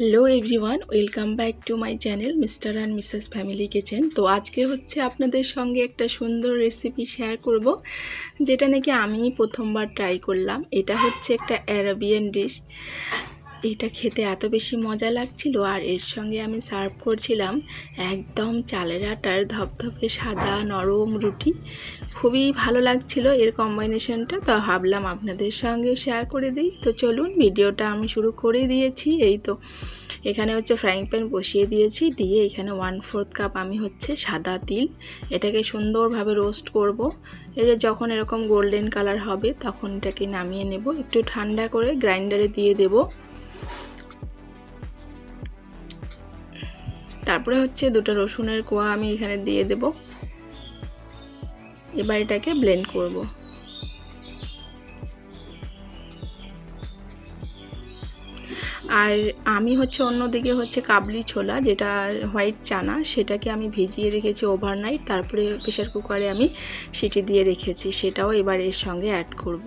Hello everyone welcome back to my channel mister and missus family kitchen তো আজকে হচ্ছে আপনাদের সঙ্গে একটা সুন্দর রেসিপি শেয়ার করব, যেটা নাকি আমি প্রথমবার ট্রাই করলাম। এটা হচ্ছে একটা অ্যারাবিয়ান ডিশ এটা খেতে এত বেশি মজা লাগছিল আর এর সঙ্গে আমি সার্ভ করছিলাম একদম চালের আটার ধপধপে সাদা নরম রুটি। খুবই ভালো লাগছিল এর কম্বাইনেশনটা তো ভাবলাম আপনাদের সঙ্গে শেয়ার করে দিই। তো চলুন ভিডিওটা আমি শুরু করে দিয়েছি। এই তো, এখানে হচ্ছে ফ্রাইং প্যান বসিয়ে দিয়েছি, দিয়ে এখানে ওয়ান ফোর্থ কাপ আমি হচ্ছে সাদা তিল। এটাকে সুন্দরভাবে রোস্ট করব। এই যে যখন এরকম গোল্ডেন কালার হবে, তখন এটাকে নামিয়ে নেব। একটু ঠান্ডা করে গ্রাইন্ডারে দিয়ে দেবো। তারপরে হচ্ছে দুটো রসুনের কোয়া আমি এখানে দিয়ে দেব। এবার এটাকে ব্লেন্ড করব। আর আমি হচ্ছে অন্যদিকে হচ্ছে কাবলি ছোলা, যেটা হোয়াইট চানা, সেটাকে আমি ভিজিয়ে রেখেছি ওভারনাইট তারপরে প্রেশার কুকারে আমি সিটি দিয়ে রেখেছি, সেটাও এবার এর সঙ্গে অ্যাড করব।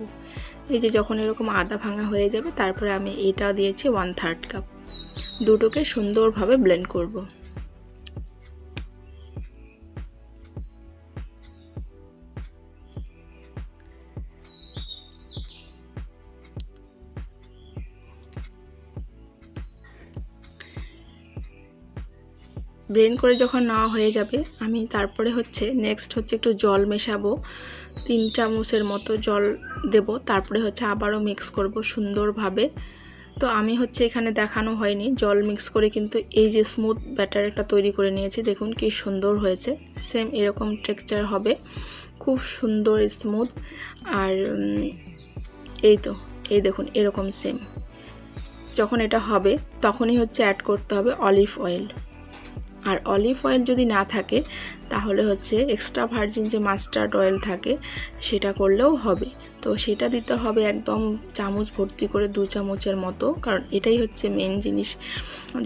এই যে যখন এরকম আদা ভাঙা হয়ে যাবে, তারপরে আমি এটাও দিয়েছি ওয়ান থার্ড কাপ দুটোকে সুন্দরভাবে ব্লেন্ড করব। ব্লেন্ড করে যখন নেওয়া হয়ে যাবে, আমি তারপরে হচ্ছে নেক্সট হচ্ছে একটু জল মেশাবো। তিন চামচের মতো জল দেব, তারপরে হচ্ছে আবারও মিক্স করব সুন্দরভাবে। তো আমি হচ্ছে এখানে দেখানো হয়নি, জল মিক্স করে কিন্তু এই যে স্মুথ ব্যাটার একটা তৈরি করে নিয়েছি, দেখুন কি সুন্দর হয়েছে। সেম এরকম টেক্সচার হবে, খুব সুন্দর স্মুথ আর এই তো, এই দেখুন এরকম সেম যখন এটা হবে, তখনই হচ্ছে অ্যাড করতে হবে অলিভ অয়েল আর অলিভ অয়েল যদি না থাকে, তাহলে হচ্ছে এক্সট্রা ভার্জিন যে মাস্টার্ড অয়েল থাকে, সেটা করলেও হবে। তো সেটা দিতে হবে একদম চামচ ভর্তি করে দু চামচের মতো, কারণ এটাই হচ্ছে মেন জিনিস,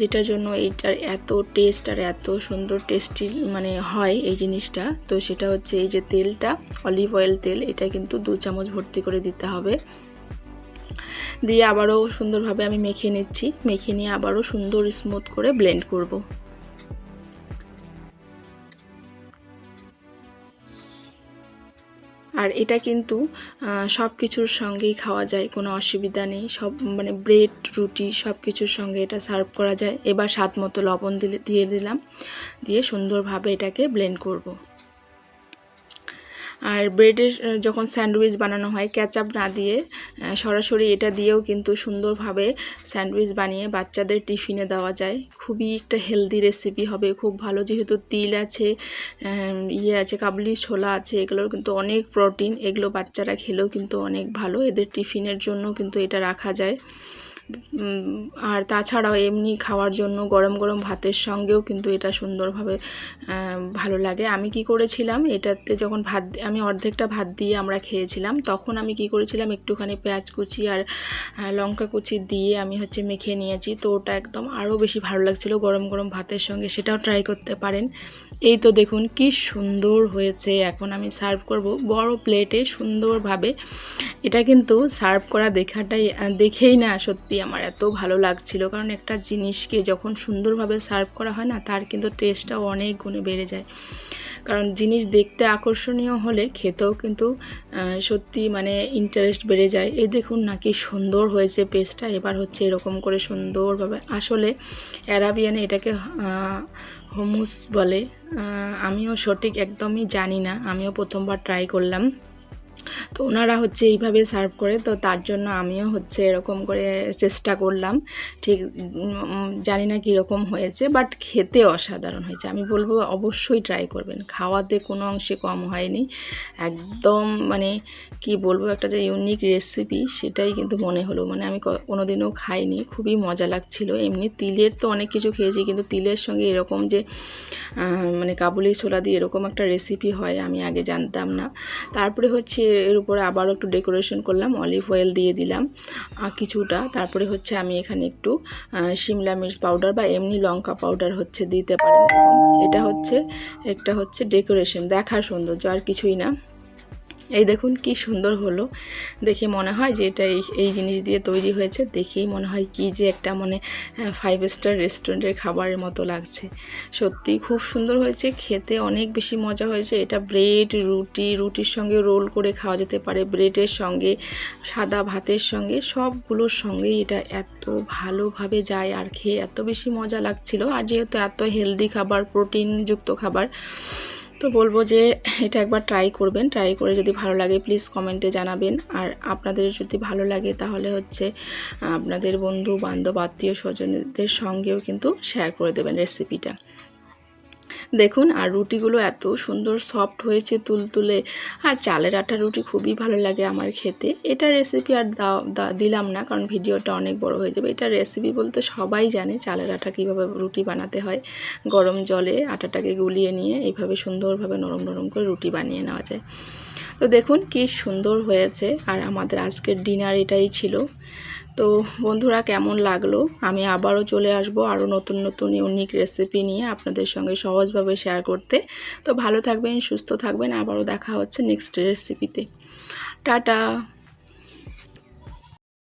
যেটার জন্য এইটার এত টেস্ট আর এত সুন্দর টেস্টি মানে হয় এই জিনিসটা। তো সেটা হচ্ছে এই যে তেলটা অলিভ অয়েল তেল, এটা কিন্তু দু চামচ ভর্তি করে দিতে হবে। দিয়ে আবারও সুন্দরভাবে আমি মেখে নিচ্ছি, মেখে নিয়ে আবারও সুন্দর স্মুথ করে ব্লেন্ড করব। আর এটা কিন্তু সব কিছুর সঙ্গেই খাওয়া যায়, কোনো অসুবিধা নেই। সব মানে ব্রেড, রুটি সব কিছুর সঙ্গে এটা সার্ভ করা যায়। এবার স্বাদ মতো লবণ দিলে, দিয়ে দিলাম। দিয়ে সুন্দরভাবে এটাকে ব্লেন্ড করব। আর ব্রেডের যখন স্যান্ডউইচ বানানো হয় ক্যাচআপ না দিয়ে সরাসরি এটা দিয়েও কিন্তু সুন্দরভাবে স্যান্ডউইচ বানিয়ে বাচ্চাদের টিফিনে দেওয়া যায়। খুবই একটা হেলদি রেসিপি হবে, খুব ভালো। যেহেতু তিল আছে ইয়ে আছে, কাবলি, ছোলা আছে, এগুলোর কিন্তু অনেক প্রোটিন। এগুলো বাচ্চারা খেলেও কিন্তু অনেক ভালো। এদের টিফিনের জন্য কিন্তু এটা রাখা যায়। আর তাছাড়াও এমনি খাওয়ার জন্য গরম গরম ভাতের সঙ্গেও কিন্তু এটা সুন্দরভাবে ভালো লাগে। আমি কি করেছিলাম, এটাতে যখন ভাত আমি অর্ধেকটা ভাত দিয়ে আমরা খেয়েছিলাম, তখন আমি কি করেছিলাম, একটুখানি পেঁয়াজ কুচি আর লঙ্কা কুচি দিয়ে আমি হচ্ছে মেখে নিয়েছি। তো ওটা একদম আরও বেশি ভালো লাগছিল গরম গরম ভাতের সঙ্গে, সেটাও ট্রাই করতে পারেন। এই তো দেখুন কি সুন্দর হয়েছে। এখন আমি সার্ভ করব বড় প্লেটে সুন্দরভাবে। এটা কিন্তু সার্ভ করা দেখাটাই দেখেই না সত্যি। আমার এত ভালো লাগছিল। কারণ একটা জিনিসকে যখন সুন্দরভাবে সার্ভ করা হয় না, তার কিন্তু টেস্টটাও অনেক গুণে বেড়ে যায়। কারণ জিনিস দেখতে আকর্ষণীয় হলে খেতেও কিন্তু সত্যি মানে ইন্টারেস্ট বেড়ে যায়। এই দেখুন নাকি সুন্দর হয়েছে পেস্টটা এবার হচ্ছে এরকম করে সুন্দরভাবে আসলে অ্যারাবিয়ানে এটাকে হোমুস বলে। আমিও সঠিক একদমই জানি না। আমিও প্রথমবার ট্রাই করলাম। তো ওনারা হচ্ছে এইভাবে সার্ভ করে, তো তার জন্য আমিও হচ্ছে এরকম করে চেষ্টা করলাম। ঠিক জানি না কীরকম হয়েছে বাট খেতে অসাধারণ হয়েছে। আমি বলব অবশ্যই ট্রাই করবেন। খাওয়াতে কোনো অংশে কম হয়নি। একদম মানে কি বলব, একটা যে ইউনিক রেসিপি সেটাই কিন্তু মনে হলো। মানে আমি কোনোদিনও খাইনি, খুবই মজা লাগছিল। এমনি তিলের তো অনেক কিছু খেয়েছি, কিন্তু তিলের সঙ্গে এরকম যে মানে কাবুলি ছোলা দিয়ে এরকম একটা রেসিপি হয়, আমি আগে জানতাম না। তারপরে হচ্ছে এর উপরে আবারও একটু ডেকোরেশন করলাম অলিভ অয়েল দিয়ে দিলাম কিছুটা। তারপরে হচ্ছে আমি এখানে একটু শিমলা মির্চ পাউডার বা এমনি লঙ্কা পাউডার হচ্ছে দিতে পারেন এটা হচ্ছে, একটা হচ্ছে ডেকোরেশন দেখার সৌন্দর্য, আর কিছুই না। এই দেখুন কি সুন্দর হলো। দেখে মনে হয় যে এটা এই এই জিনিস দিয়ে তৈরি হয়েছে। দেখেই মনে হয় কি যে একটা মানে ফাইভ স্টার রেস্টুরেন্টের খাবারের মতো লাগছে। সত্যি খুব সুন্দর হয়েছে, খেতে অনেক বেশি মজা হয়েছে। এটা ব্রেড রুটি, রুটির সঙ্গে রোল করে খাওয়া যেতে পারে। ব্রেডের সঙ্গে, সাদা ভাতের সঙ্গে, সবগুলোর সঙ্গে এটা এত ভালোভাবে যায় আর খেয়ে এত বেশি মজা লাগছিল। আর যেহেতু এত হেলদি খাবার প্রোটিনযুক্ত খাবার তো বলব যে এটা একবার ট্রাই করবেন। ট্রাই করে যদি ভালো লাগে প্লিজ কমেন্টে জানাবেন। আর আপনাদের যদি ভালো লাগে, তাহলে হচ্ছে আপনাদের বন্ধু বান্ধব আত্মীয় স্বজনদের সঙ্গেও কিন্তু শেয়ার করে দেবেন রেসিপিটা দেখুন, আর রুটিগুলো এত সুন্দর সফট হয়েছে তুলতুলে। আর চালের আটা রুটি খুবই ভালো লাগে আমার খেতে। এটা রেসিপি আর দিলাম না, কারণ ভিডিওটা অনেক বড় হয়ে যাবে। এটা রেসিপি বলতে সবাই জানে চালের আটা কীভাবে রুটি বানাতে হয়। গরম জলে আটাটাকে গুলিয়ে নিয়ে এইভাবে সুন্দরভাবে নরম নরম করে রুটি বানিয়ে নেওয়া যায়। তো দেখুন, কি সুন্দর হয়েছে। আর আমাদের আজকের ডিনার এটাই ছিল। তো বন্ধুরা, কেমন লাগল? আমি আবারও চলে আসব আরও নতুন নতুন ইউনিক রেসিপি নিয়ে আপনাদের সঙ্গে সহজভাবে শেয়ার করতে। তো ভালো থাকবেন, সুস্থ থাকবেন, আবারও দেখা হচ্ছে নেক্সট রেসিপিতে টাটা!